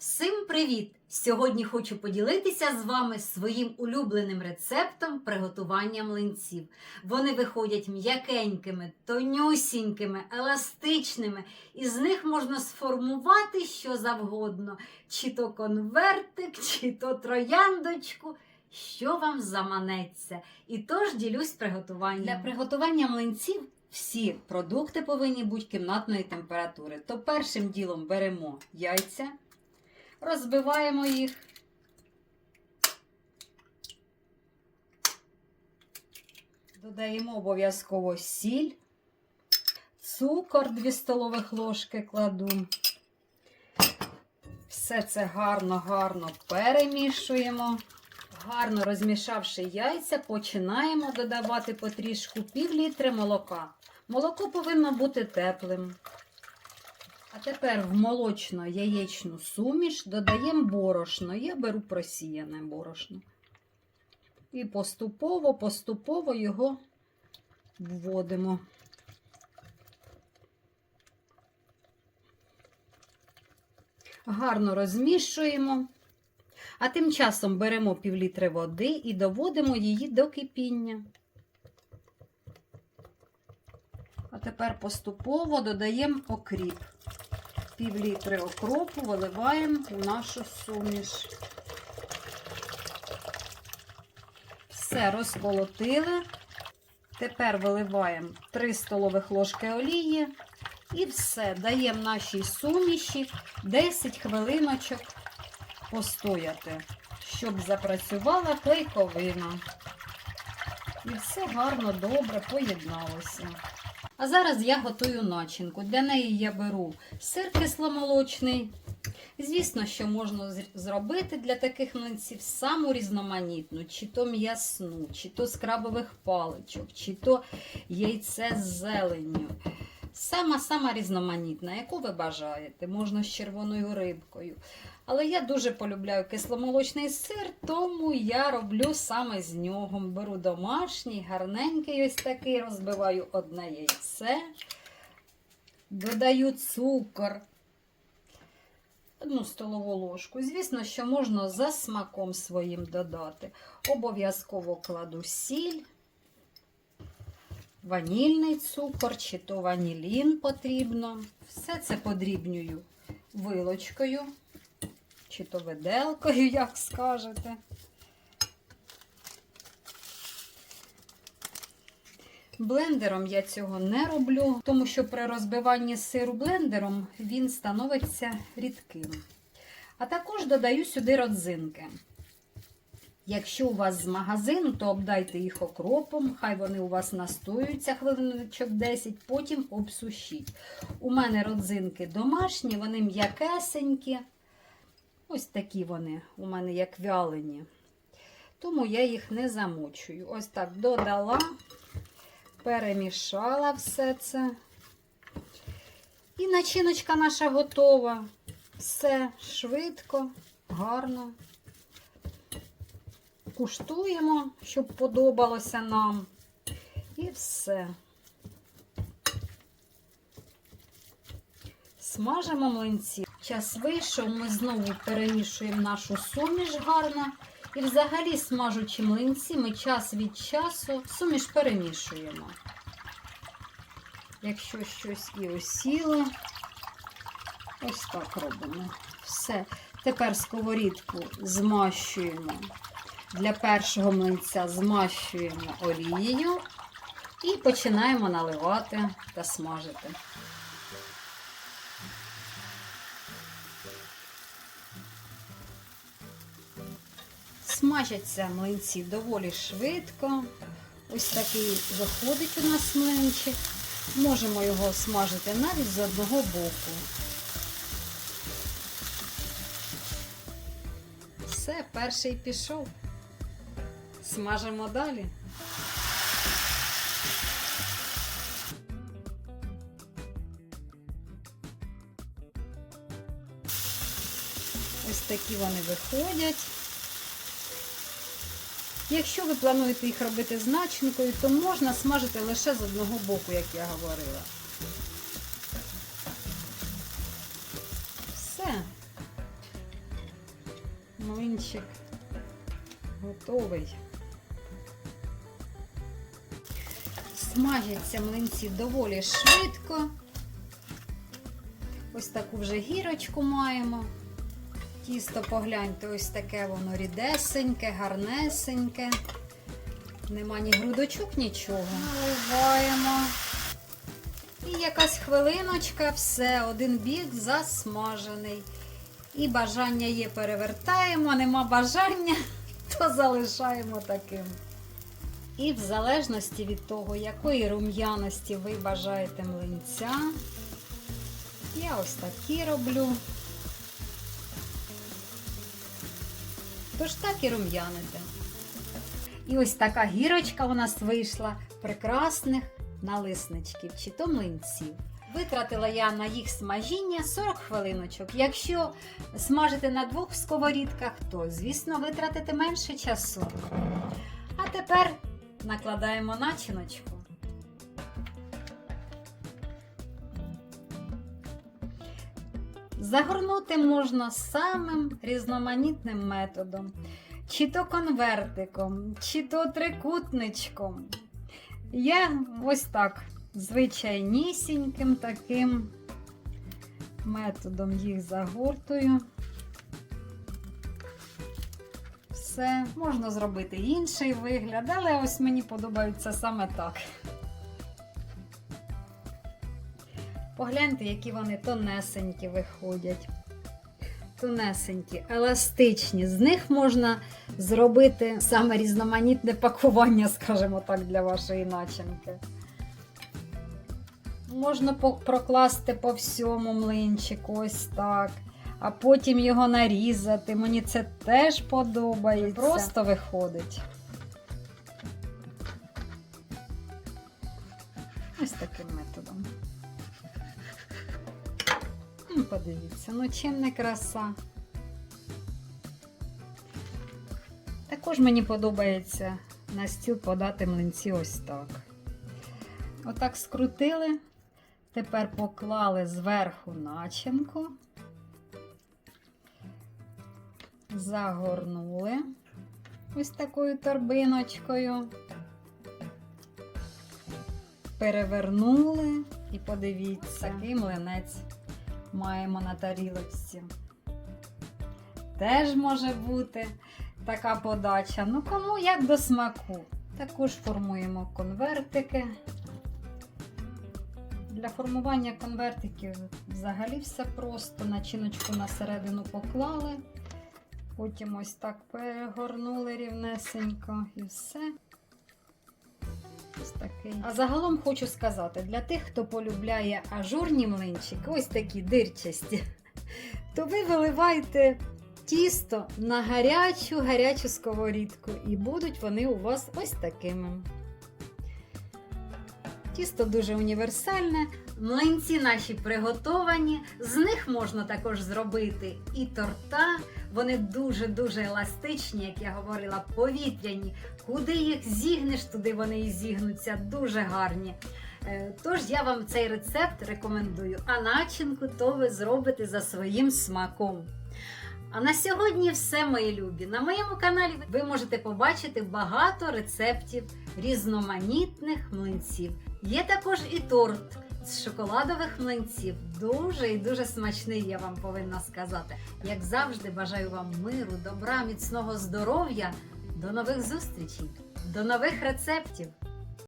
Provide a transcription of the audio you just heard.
Всім привіт! Сьогодні хочу поділитися з вами своїм улюбленим рецептом приготування млинців. Вони виходять м'якенькими, тонюсінькими, еластичними, і з них можна сформувати що завгодно: чи то конвертик, чи то трояндочку. Що вам заманеться? І тож ділюсь приготуванням. Для приготування млинців всі продукти повинні бути кімнатної температури. То першим ділом беремо яйця, розбиваємо їх. Додаємо обов'язково сіль, цукор 2 столових ложки кладу. Все це гарно-гарно перемішуємо. Гарно розмішавши яйця, починаємо додавати потрішку пів літри молока. Молоко повинно бути теплим. А тепер в молочно-яєчну суміш додаємо борошно. Я беру просіяне борошно. І поступово-поступово його вводимо. Гарно розмішуємо. А тим часом беремо півлітри води і доводимо її до кипіння. А тепер поступово додаємо окріп. Півлітри окропу виливаємо у нашу суміш. Все розколотили. Тепер виливаємо 3 столових ложки олії і все, даємо нашій суміші 10 хвилиночок постояти, щоб запрацювала клейковина. І все гарно, добре поєдналося. А зараз я готую начинку. Для неї я беру сир кисломолочний. Звісно, що можна зробити для таких млинців саму різноманітну, чи то м'ясну, чи то з крабових паличок, чи то яйце з зеленню. Сама-сама різноманітна, яку ви бажаєте, можна з червоною рибкою. Але я дуже полюбляю кисломолочний сир, тому я роблю саме з нього. Беру домашній, гарненький ось такий, розбиваю одне яйце, додаю цукор, одну столову ложку. Звісно, що можна за смаком своїм додати. Обов'язково кладу сіль, ванільний цукор, чи то ванілін потрібно. Все це подрібнюю вилочкою чи то виделкою, як скажете. Блендером я цього не роблю, тому що при розбиванні сиру блендером він становиться рідким. А також додаю сюди родзинки. Якщо у вас з магазину, то обдайте їх окропом, хай вони у вас настоюються хвилиночок 10, потім обсушіть. У мене родзинки домашні, вони м'якесенькі. Ось такі вони у мене як вялені. Тому я їх не замочую. Ось так додала, перемішала все це. І начиночка наша готова. Все швидко, гарно. Куштуємо, щоб подобалося нам. І все. Смажимо млинці. Час вийшов, ми знову перемішуємо нашу суміш гарно. І взагалі, смажучи млинці, ми час від часу суміш перемішуємо. Якщо щось і осіло, ось так робимо. Все. Тепер сковорідку змащуємо. Для першого млинця змащуємо олією і починаємо наливати та смажити. Смажаться млинці доволі швидко. Ось такий виходить у нас млинчик. Можемо його смажити навіть з одного боку. Все, перший пішов. Смажимо далі. Ось такі вони виходять. Якщо ви плануєте їх робити з начинкою, то можна смажити лише з одного боку, як я говорила. Все. млинчик готовий. Смажаться млинці доволі швидко. Ось таку вже гірочку маємо. Тісто погляньте, ось таке воно рідесеньке, гарнесеньке. Нема ні грудочок, нічого. Наливаємо. І якась хвилиночка, все, один бік засмажений. І бажання є, перевертаємо, нема бажання, то залишаємо таким. І в залежності від того, якої рум'яності ви бажаєте млинця, я ось такі роблю. Тож так і рум'яните. І ось така гірочка у нас вийшла прекрасних налисничків чи то млинців. Витратила я на їх смажіння 40 хвилиночок. Якщо смажити на двох сковорідках, то, звісно, витратите менше часу. А тепер накладаємо начиночку. Загорнути можна самим різноманітним методом. Чи то конвертиком, чи то трикутничком. Я ось так звичайнісіньким таким методом їх загортую. Все, можна зробити інший вигляд, але ось мені подобається саме так. Погляньте, які вони тонесенькі виходять. Тонесенькі, еластичні. З них можна зробити саме різноманітне пакування, скажімо так, для вашої начинки. Можна прокласти по всьому млинчику, ось так. А потім його нарізати. Мені це теж подобається. Просто виходить. Ось таким методом. М, Подивіться, ну чим не краса. Також мені подобається на стіл подати млинці ось так. Отак скрутили. Тепер поклали зверху начинку, загорнули ось такою торбиночкою, перевернули і подивіться, який млинець маємо на тарілочці. Теж може бути така подача. Ну, кому як до смаку. Також формуємо конвертики. Для формування конвертиків взагалі все просто. Начиночку на середину поклали, потім ось так перегорнули рівнесенько і все. Ось такий. А загалом хочу сказати, для тих, хто полюбляє ажурні млинчики, ось такі дирчасті, то ви виливайте тісто на гарячу гарячу сковорідку, і будуть вони у вас ось такими. Тісто дуже універсальне. Млинці наші приготовані. З них можна також зробити і торта. Вони дуже-дуже еластичні, як я говорила, повітряні. Куди їх зігнеш, туди вони і зігнуться. Дуже гарні. Е, Тож я вам цей рецепт рекомендую. А начинку то ви зробите за своїм смаком. А на сьогодні все, мої любі. На моєму каналі ви можете побачити багато рецептів різноманітних млинців. Є також і торт з шоколадових млинців. Дуже і дуже смачний, я вам повинна сказати. Як завжди, бажаю вам миру, добра, міцного здоров'я. До нових зустрічей, до нових рецептів!